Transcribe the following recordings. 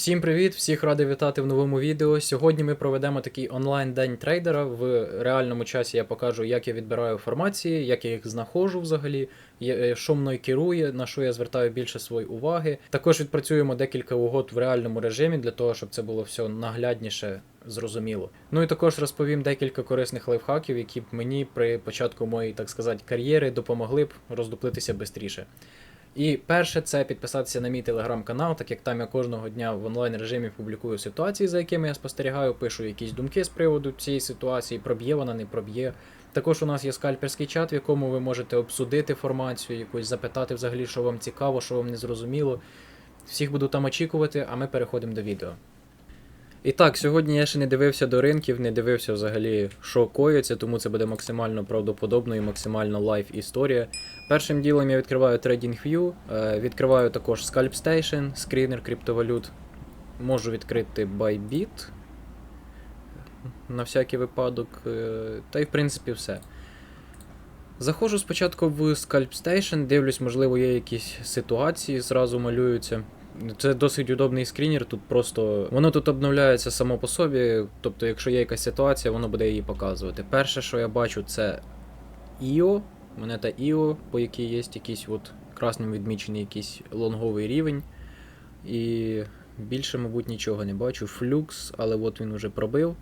Всім привіт! Всіх радий вітати в новому відео. Сьогодні ми проведемо такий онлайн-день трейдера. В реальному часі я покажу, як я відбираю інформації, як я їх знаходжу взагалі, е, що мною керує, на що я звертаю більше своєї уваги. Також відпрацюємо декілька угод в реальному режимі для того, щоб це було все наглядніше, зрозуміло. Ну і також розповім декілька корисних лайфхаків, які б мені при початку моєї, так сказати, кар'єри допомогли б роздуплитися швидше. І перше це підписатися на мій телеграм-канал, так як там я кожного дня в онлайн режимі публікую ситуації, за якими я спостерігаю, пишу якісь думки з приводу цієї ситуації, проб'є вона, не проб'є. Також у нас є скальперський чат, в якому ви можете обсудити формацію, якусь запитати взагалі, що вам цікаво, що вам не зрозуміло. Всіх буду там очікувати, а ми переходимо до відео. І так, сьогодні я ще не дивився до ринків, не дивився взагалі, що коїться, тому це буде максимально правдоподобно і максимально лайф історія. Першим ділом я відкриваю TradingView, е, відкриваю також Scalp Station, скрінер криптовалют. Можу відкрити Bybit на всякий випадок. е, Та й в принципі все. Заходжу спочатку в Scalp Station, дивлюсь, можливо, є якісь ситуації, зразу малюються. Це досить удобний скрінер, тут просто воно тут обновляється само по собі. Тобто, якщо є якась ситуація, воно буде її показувати. Перше, що я бачу, це IO, монета IO, по якій є якийсь от красним відмічений якийсь лонговий рівень. І більше, мабуть, нічого не бачу. Флюкс, але от він уже пробив.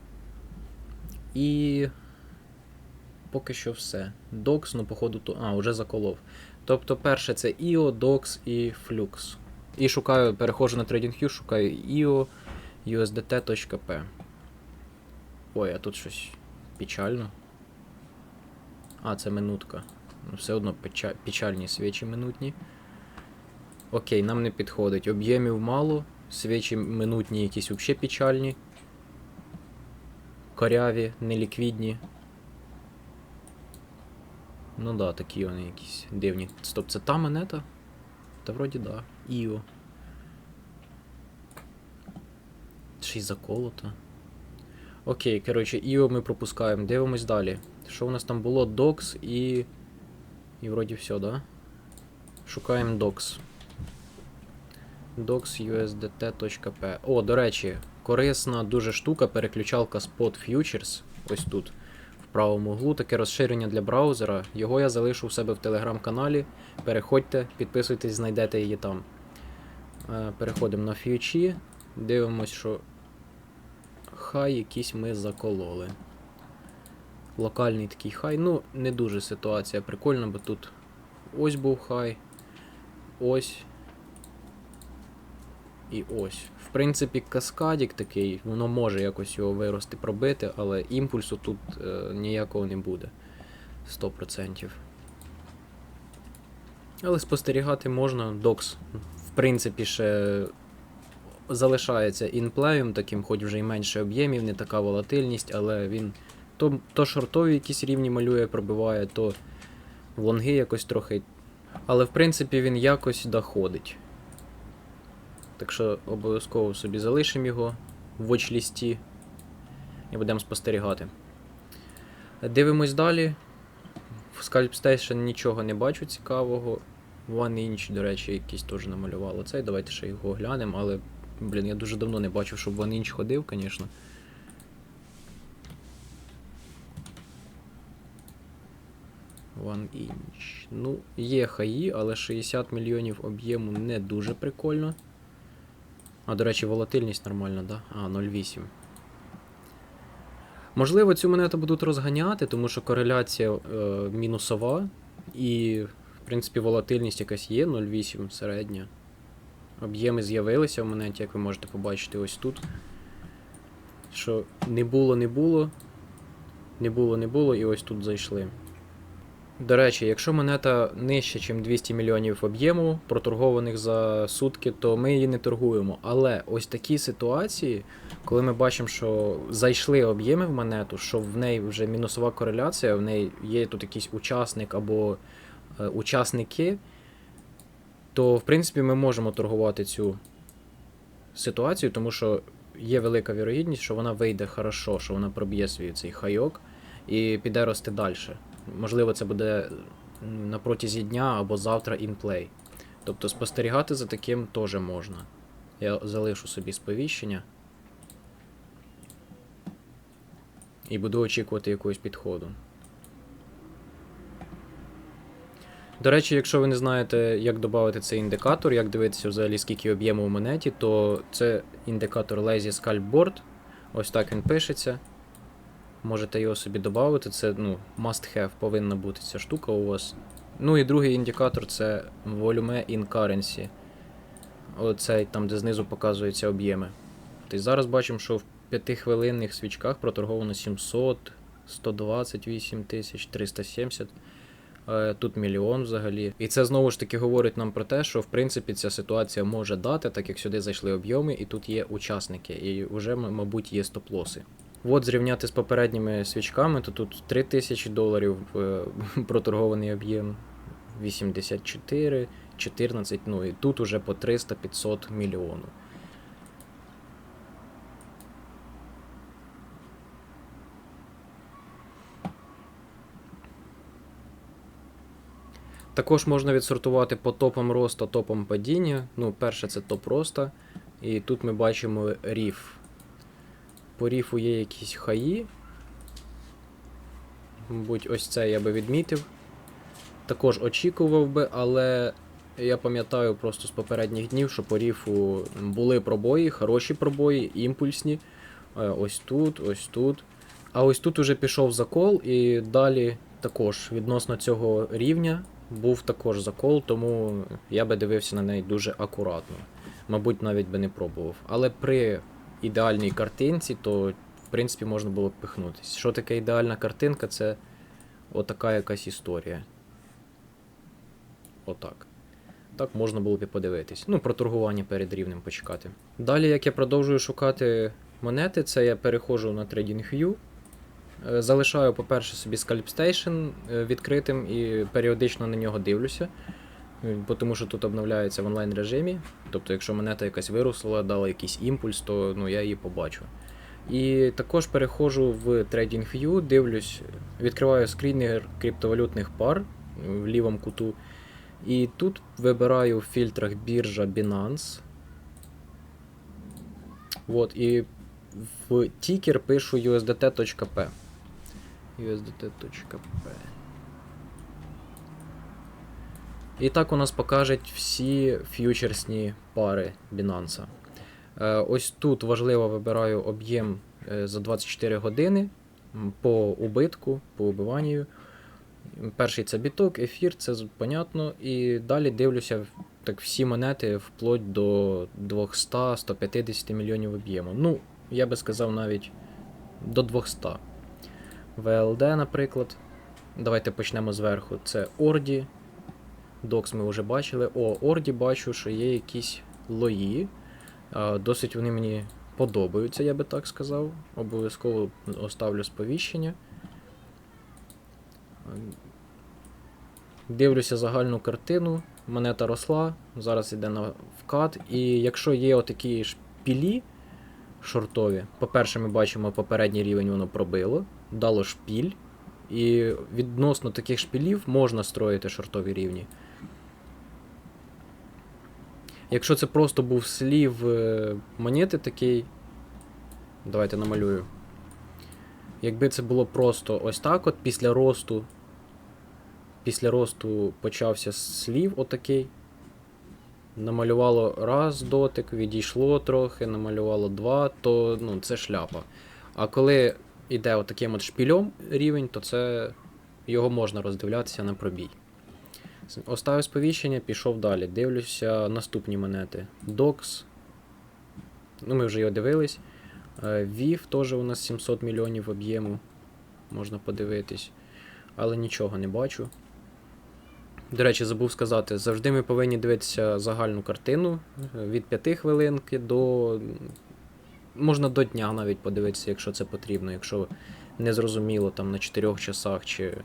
І поки що все. Докс, ну, походу, то. А, вже заколов. Тобто, перше це IO, DOX і Flux. І шукаю, переходжу на TradingView, шукаю IO USDT.P. Ой, а тут щось печально. А, це минутка. Ну, все одно печа- печальні свічі минутні. Окей, нам не підходить. Об'ємів мало, свічі минутні якісь взагалі печальні. Коряві, неліквідні. Ну да, такі вони якісь дивні. Стоп, це та монета? Та вроді да. Іо. Ще й заколота. Окей, коротше, Іо ми пропускаємо. Дивимось далі. Що у нас там було? Docs і. І вроді все, да? Шукаємо Docs. docs.usdt.p. О, до речі, корисна дуже штука, переключалка Spot Futures. Ось тут. Правому углу таке розширення для браузера. Його я залишу у себе в телеграм-каналі. Переходьте, підписуйтесь, знайдете її там. Е, Переходимо на фьючі. Дивимось, що хай якийсь ми закололи. Локальний такий хай. Ну, не дуже ситуація прикольна, бо тут ось був хай. Ось. І ось. В принципі, каскадік такий, воно може якось його вирости, пробити, але імпульсу тут е, ніякого не буде. 100%. Але спостерігати можна. Докс, в принципі, ще залишається інплеєм, таким, хоч вже й менше об'ємів, не така волатильність, але він то, то шортові якісь рівні малює, пробиває, то в лонги якось трохи. Але в принципі він якось доходить. Так що обов'язково собі залишимо його в watch-лісті і будемо спостерігати. Дивимось далі. В Scalp Station нічого не бачу цікавого. One Inch, до речі, якийсь теж намалювало цей. Давайте ще його глянемо, але, блін, я дуже давно не бачив, щоб One Inch ходив, звісно. One Inch. Ну, є хаї, але 60 мільйонів об'єму не дуже прикольно. А, до речі, волатильність нормальна, да? А, 0,8. Можливо, цю монету будуть розганяти, тому що кореляція е, мінусова. І, в принципі, волатильність якась є, 0,8 середня. Об'єми з'явилися в монеті, як ви можете побачити ось тут. Що не було, не було. Не було, не було, і ось тут зайшли. До речі, якщо монета нижче, ніж 200 мільйонів об'єму, проторгованих за сутки, то ми її не торгуємо. Але ось такі ситуації, коли ми бачимо, що зайшли об'єми в монету, що в неї вже мінусова кореляція, в неї є тут якийсь учасник або е, учасники, то в принципі ми можемо торгувати цю ситуацію, тому що є велика вірогідність, що вона вийде хорошо, що вона проб'є свій цей хайок і піде рости далі. Можливо, це буде на протязі дня або завтра інплей. Тобто спостерігати за таким теж можна. Я залишу собі сповіщення. І буду очікувати якогось підходу. До речі, якщо ви не знаєте, як додати цей індикатор, як дивитися взагалі, скільки об'єму в монеті, то це індикатор Lazy Scalp Board. Ось так він пишеться. Можете його собі додати. Це ну, must have, повинна бути ця штука у вас. Ну і другий індикатор це Volume in Currency. Оцей там, де знизу показуються об'єми. Тобто зараз бачимо, що в 5-хвилинних свічках проторговано 700, 128 тисяч, 370. Е, Тут мільйон взагалі. І це знову ж таки говорить нам про те, що в принципі ця ситуація може дати, так як сюди зайшли об'єми, і тут є учасники, і вже, мабуть, є стоп-лоси. От зрівняти з попередніми свічками, то тут 3000 доларів е, проторгований об'єм, 84, 14, ну і тут уже по 300-500 мільйонів. Також можна відсортувати по топам росту, топам падіння. Ну, перше це топ роста. І тут ми бачимо ріф. По ріфу є якісь хаї. Мабуть, ось це я би відмітив. Також очікував би, але я пам'ятаю просто з попередніх днів, що по ріфу були пробої, хороші пробої, імпульсні. Е, Ось тут, ось тут. А ось тут уже пішов закол, і далі також відносно цього рівня був також закол, тому я би дивився на неї дуже акуратно. Мабуть, навіть би не пробував. Але при ідеальній картинці, то в принципі можна було б пихнутись. Що таке ідеальна картинка? Це отака якась історія. Отак. Так можна було б і подивитись. Ну, про торгування перед рівнем почекати. Далі, як я продовжую шукати монети, це я переходжу на TradingView. Е, Залишаю, по-перше, собі Scalp Station е, відкритим і періодично на нього дивлюся. Тому що тут обновляється в онлайн режимі. Тобто, якщо монета якась виросла, дала якийсь імпульс, то ну, я її побачу. І також переходжу в TradingView, дивлюсь, відкриваю скрінер криптовалютних пар в лівому куту. І тут вибираю в фільтрах біржа Binance. Вот, і в тікер пишу usdt.p. usdt.p. І так у нас покажуть всі ф'ючерсні пари Binance. Е, Ось тут важливо вибираю об'єм е, за 24 години по убитку, по убиванню. Перший це біток, ефір, це понятно. І далі дивлюся так всі монети вплоть до 200-150 мільйонів об'єму. Ну, я би сказав навіть до 200. ВЛД, наприклад. Давайте почнемо зверху. Це Орді. Докс ми вже бачили. О, Орді бачу, що є якісь лої. Досить вони мені подобаються, я би так сказав. Обов'язково оставлю сповіщення. Дивлюся загальну картину. Монета росла, зараз йде на вкат. І якщо є отакі шпілі шортові, по-перше, ми бачимо попередній рівень воно пробило, дало шпіль. І відносно таких шпілів можна строїти шортові рівні. Якщо це просто був слів е, монети такий. Давайте намалюю. Якби це було просто ось так, от після росту. Після росту почався слів отакий. Намалювало раз дотик, відійшло трохи, намалювало два, то ну, це шляпа. А коли йде отаким от шпільом рівень, то це його можна роздивлятися на пробій. Оставив сповіщення, пішов далі. Дивлюся наступні монети. DOX. Ну, ми вже його дивились. Е, VIF теж у нас 700 мільйонів об'єму. Можна подивитись. Але нічого не бачу. До речі, забув сказати, завжди ми повинні дивитися загальну картину е, від 5 хвилинки до. Можна до дня навіть подивитися, якщо це потрібно, якщо не зрозуміло там на 4 часах чи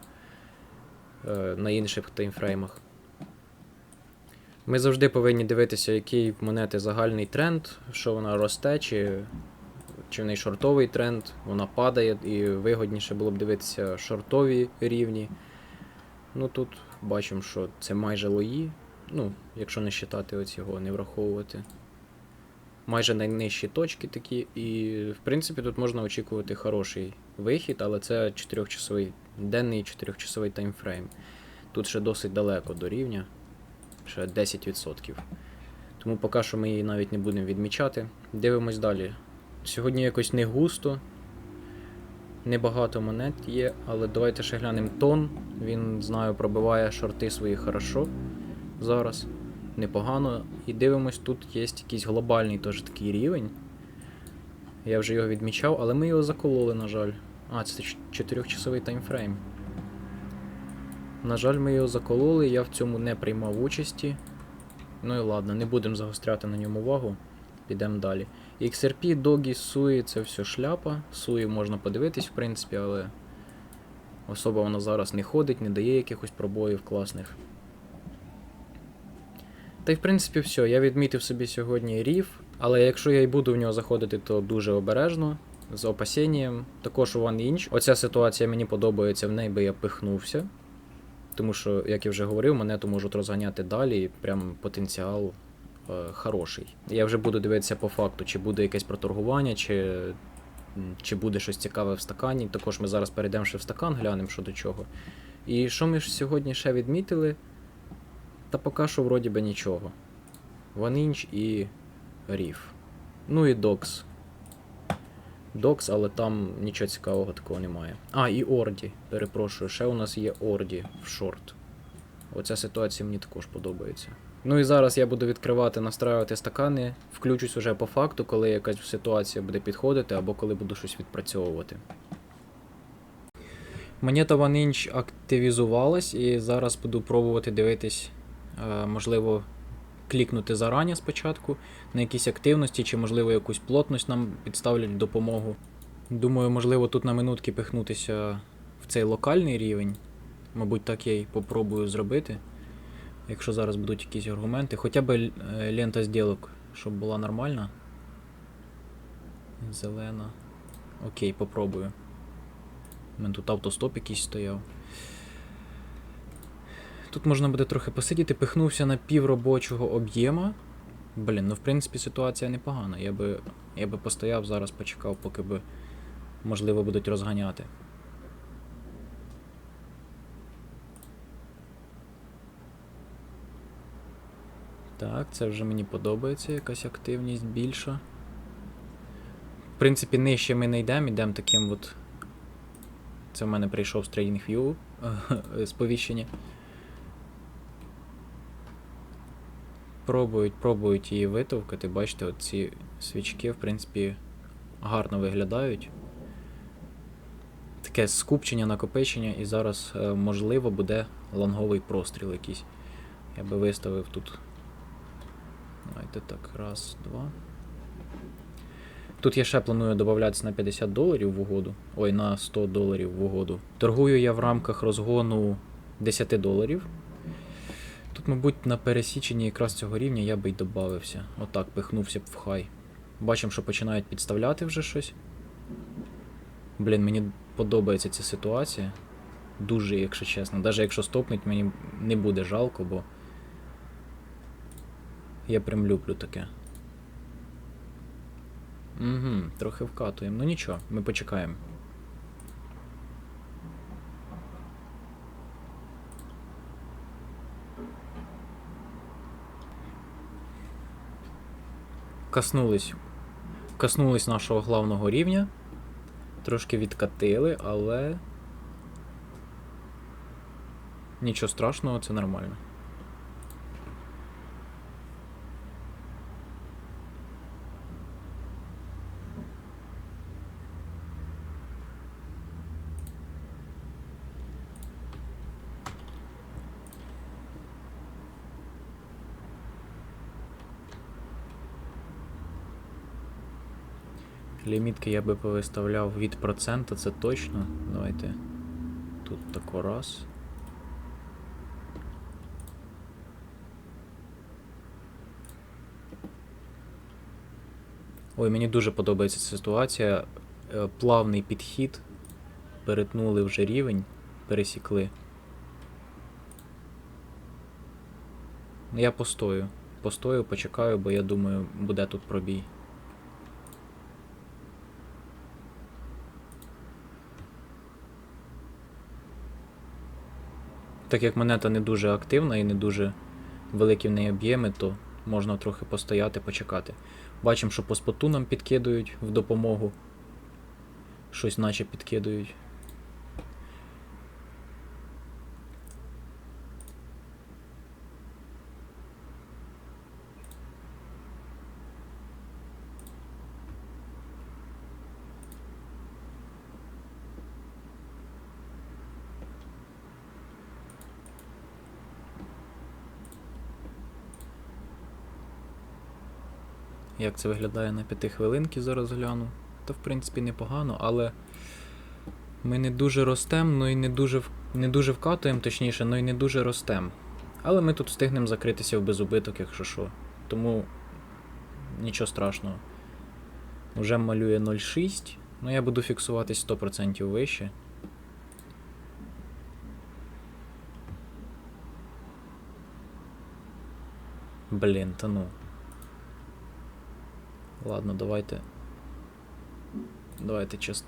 на інших таймфреймах. Ми завжди повинні дивитися, який в монети загальний тренд, що вона росте, чи, чи в неї шортовий тренд, вона падає, і вигодніше було б дивитися шортові рівні. Ну тут бачимо, що це майже лої. Ну, якщо не вважати оцього, не враховувати. Майже найнижчі точки такі. І, в принципі, тут можна очікувати хороший вихід, але це 4-часовий, денний 4-часовий таймфрейм. Тут ще досить далеко до рівня, ще 10%. Тому поки що ми її навіть не будемо відмічати. Дивимось далі. Сьогодні якось не густо, небагато монет є, але давайте ще глянемо тон. Він, знаю, пробиває шорти свої хорошо зараз. Непогано. І дивимось, тут є якийсь глобальний теж такий рівень. Я вже його відмічав, але ми його закололи, на жаль. А, це 4-часовий таймфрейм. На жаль, ми його закололи, я в цьому не приймав участі. Ну і ладно, не будемо загостряти на ньому увагу. Підемо далі. XRP, Догі, Суї це все шляпа. Суї можна подивитись, в принципі, але особа вона зараз не ходить, не дає якихось пробоїв класних. Та й в принципі все. Я відмітив собі сьогодні рів, але якщо я й буду в нього заходити, то дуже обережно, з опасінням. Також One Inch. Оця ситуація мені подобається, в неї би я пихнувся. Тому що, як я вже говорив, монету можуть розганяти далі, прям потенціал е, хороший. Я вже буду дивитися по факту, чи буде якесь проторгування, чи, чи буде щось цікаве в стакані. Також ми зараз перейдемо ще в стакан, глянемо, що до чого. І що ми ж сьогодні ще відмітили? Та поки що вроді би нічого. Ванінч і Ріф. Ну і Докс. Докс, але там нічого цікавого такого немає. А, і Орді. Перепрошую, ще у нас є Орді в шорт. Оця ситуація мені також подобається. Ну і зараз я буду відкривати, настраювати стакани, включусь уже по факту, коли якась ситуація буде підходити, або коли буду щось відпрацьовувати. Монета One Inch активізувалась, і зараз буду пробувати дивитись, можливо, клікнути зарані спочатку на якісь активності, чи, можливо, якусь плотність нам підставлять допомогу. Думаю, можливо, тут на минутки пихнутися в цей локальний рівень. Мабуть, так я й попробую зробити. Якщо зараз будуть якісь аргументи. Хоча б е, лента зділок, щоб була нормальна. Зелена. Окей, попробую. У мене тут автостоп якийсь стояв. Тут можна буде трохи посидіти, пихнувся на пів робочого об'єма. Блін, ну в принципі ситуація непогана. Я би, я би постояв зараз, почекав, поки би можливо будуть розганяти. Так, це вже мені подобається, якась активність більша. В принципі, нижче ми не йдемо, йдемо таким от. Це в мене прийшов з TradingView сповіщення. Пробують, пробують її витовкати. Бачите, оці свічки, в принципі, гарно виглядають. Таке скупчення, накопичення, і зараз, е, можливо, буде лонговий простріл якийсь. Я би виставив тут. Давайте так, раз, два. Тут я ще планую додатися на 50 доларів в угоду. Ой, на 100 доларів в угоду. Торгую я в рамках розгону 10 доларів. Тут, мабуть, на пересіченні якраз цього рівня я би й додався. Отак, пихнувся б в хай. Бачимо, що починають підставляти вже щось. Блін, мені подобається ця ситуація. Дуже, якщо чесно. Навіть якщо стопнуть, мені не буде жалко, бо. Я прям люблю таке. Угу, трохи вкатуємо. Ну нічого, ми почекаємо. Коснулись. Коснулись нашого главного рівня. Трошки відкатили, але. Нічого страшного, це нормально. Лімітки я би повиставляв від процента, це точно. Давайте. Тут тако раз. Ой, мені дуже подобається ця ситуація. Е, Плавний підхід. Перетнули вже рівень, пересікли. Я постою. Постою, почекаю, бо я думаю, буде тут пробій. Так як монета не дуже активна і не дуже великі в неї об'єми, то можна трохи постояти, почекати. Бачимо, що по споту нам підкидують в допомогу. Щось наче підкидують. Як це виглядає на п'яти хвилинки, зараз гляну. Та в принципі непогано, але ми не дуже ростем, ну і не дуже, не дуже вкатуємо, точніше, ну і не дуже ростем. Але ми тут встигнемо закритися в безубиток, якщо що. Тому нічого страшного. Уже малює 0,6. Ну я буду фіксуватись 100% вище. Блін, та ну. Ладно, давайте. Давайте чесно.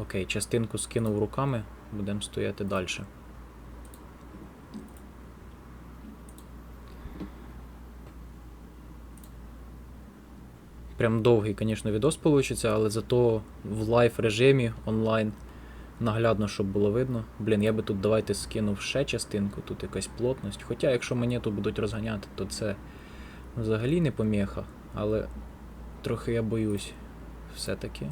Окей, частинку скинув руками, будемо стояти далі. Прям довгий, звісно, відос получиться, але зато в лайв режимі онлайн наглядно, щоб було видно. Блін, я би тут давайте скинув ще частинку, тут якась плотність. Хоча, якщо мені тут будуть розганяти, то це взагалі не поміха, але трохи я боюсь все-таки.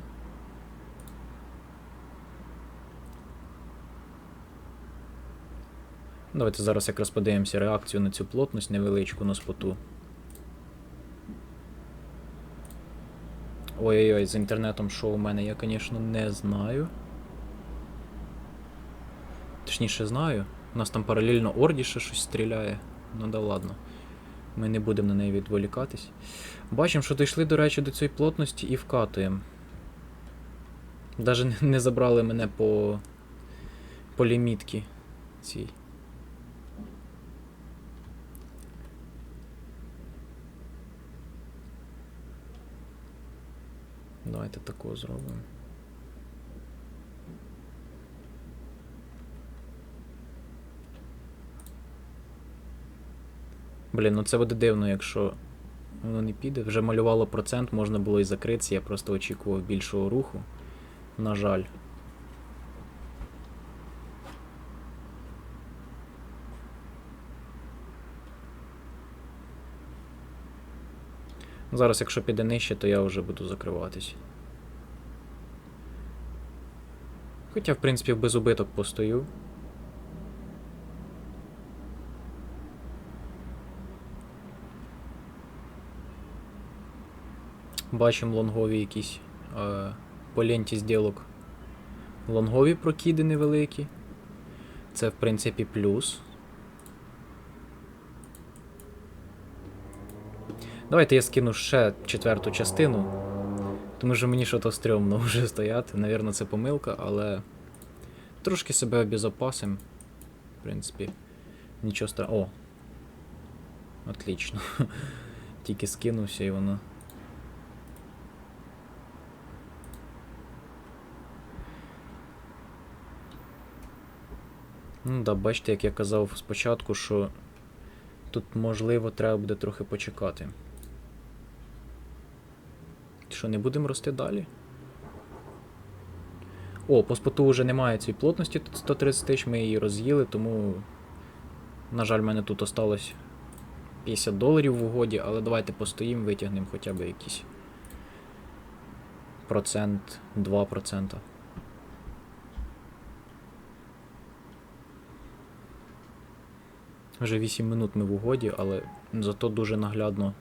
Давайте зараз якраз подивимося реакцію на цю плотність невеличку на споту. Ой-ой-ой, з інтернетом що у мене, я, звісно, не знаю. Точніше знаю. У нас там паралельно Орді ще щось стріляє. Ну да ладно. Ми не будемо на неї відволікатись. Бачимо, що дійшли, до речі, до цієї плотності і вкатуємо. Даже не- забрали мене по, по лімітки цій. Давайте такого зробимо. Блін, ну це буде дивно, якщо воно не піде. Вже малювало процент, можна було і закритися, я просто очікував більшого руху. На жаль. Зараз, якщо піде нижче, то я вже буду закриватись. Хоча, в принципі, без убиток постою. Бачимо лонгові якісь е, по ленті зділок. Лонгові прокиди невеликі. Це, в принципі, плюс. Давайте я скину ще четверту частину. Тому що мені що-то стрьомно вже стояти. Навірно, це помилка, але трошки себе обезопасим. В принципі, нічого страшного. О! Отлично. Тільки скинувся і воно. Ну да, бачите, як я казав спочатку, що тут можливо треба буде трохи почекати. Що, не будемо рости далі? О, по споту вже немає цієї плотності, тут 130 тисяч, ми її роз'їли, тому. На жаль, в мене тут осталось 50 доларів в угоді, але давайте постоїмо, витягнемо хоча б якийсь процент, 2%. Вже 8 минут ми в угоді, але зато дуже наглядно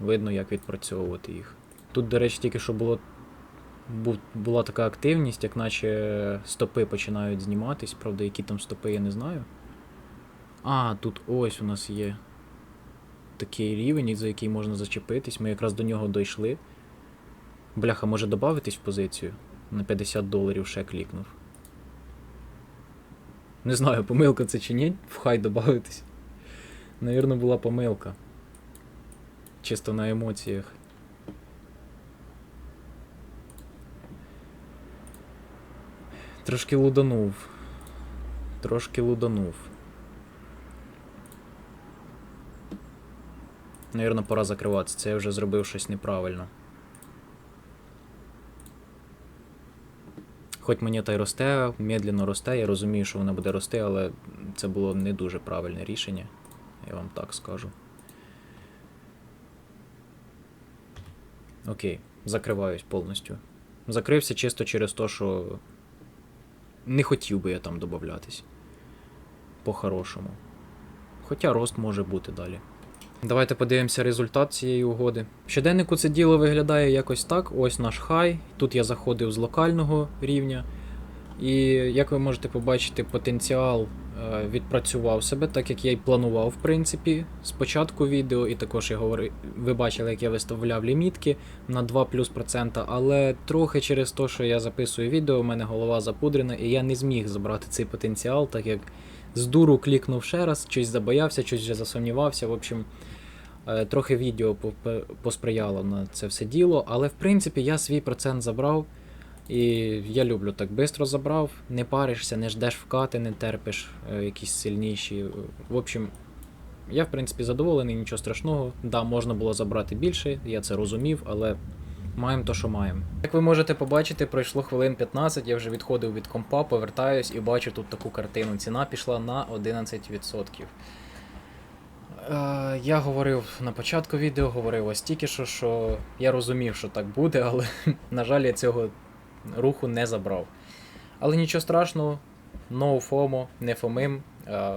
видно, як відпрацьовувати їх. Тут, до речі, тільки що було, була така активність, як наче стопи починають зніматись. Правда, які там стопи, я не знаю. А, тут ось у нас є такий рівень, за який можна зачепитись. Ми якраз до нього дійшли. Бляха, може додатись в позицію? На 50 доларів ще клікнув. Не знаю, помилка це чи ні, хай додатись. Навірно, була помилка. чисто на емоціях. Трошки луданув. Трошки луданув. Навірно, пора закриватися. Це я вже зробив щось неправильно. Хоч монета й росте, медленно росте, я розумію, що вона буде рости, але це було не дуже правильне рішення. Я вам так скажу. Окей, закриваюсь повністю. Закрився чисто через те, що не хотів би я там додатись. По-хорошому. Хоча рост може бути далі. Давайте подивимося результат цієї угоди. В щоденнику це діло виглядає якось так. Ось наш хай. Тут я заходив з локального рівня. І як ви можете побачити, потенціал відпрацював себе, так як я й планував, в принципі, з відео, і також я говорив, ви бачили, як я виставляв лімітки на 2 плюс процента, але трохи через те, що я записую відео, у мене голова запудрена, і я не зміг забрати цей потенціал, так як з дуру клікнув ще раз, щось забоявся, щось вже засумнівався. В общем, е, трохи відео посприяло на це все діло, але в принципі я свій процент забрав. І я люблю так швидко забрав, не паришся, не ждеш вкати, не терпиш е, якісь сильніші. В общем, я в принципі задоволений, нічого страшного. Да, можна було забрати більше, я це розумів, але маємо то, що маємо. Як ви можете побачити, пройшло хвилин 15, я вже відходив від компа, повертаюсь і бачу тут таку картину. Ціна пішла на 11%. Е, я говорив на початку відео, говорив ось тільки що, що я розумів, що так буде, але, на жаль, я цього руху не забрав. Але нічого страшного, no FOMO, не фомим. Е,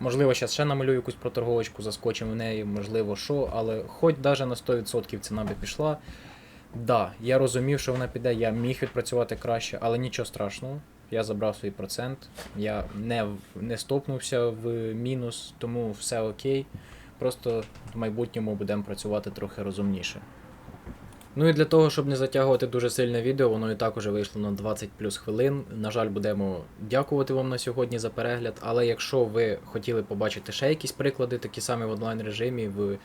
можливо, зараз ще намалюю якусь проторговочку, заскочимо в неї, можливо, що, але хоч навіть на 100% ціна би пішла. Да, я розумів, що вона піде, я міг відпрацювати краще, але нічого страшного. Я забрав свій процент, я не, не стопнувся в мінус, тому все окей. Просто в майбутньому будемо працювати трохи розумніше. Ну і для того, щоб не затягувати дуже сильне відео, воно і так уже вийшло на 20 плюс хвилин. На жаль, будемо дякувати вам на сьогодні за перегляд. Але якщо ви хотіли побачити ще якісь приклади, такі самі в онлайн режимі, в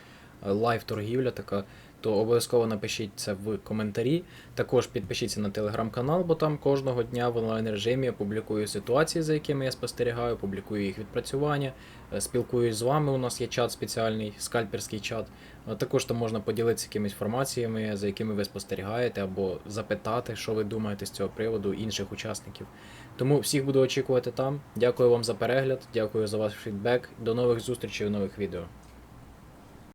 лайв торгівля така, то обов'язково напишіть це в коментарі. Також підпишіться на телеграм-канал, бо там кожного дня в онлайн режимі я публікую ситуації, за якими я спостерігаю, публікую їх відпрацювання, е, спілкуюсь з вами. У нас є чат спеціальний, скальперський чат. Також там можна поділитися якимись інформаціями, за якими ви спостерігаєте, або запитати, що ви думаєте з цього приводу інших учасників. Тому всіх буду очікувати там. Дякую вам за перегляд, дякую за ваш фідбек. До нових зустрічей у нових відео.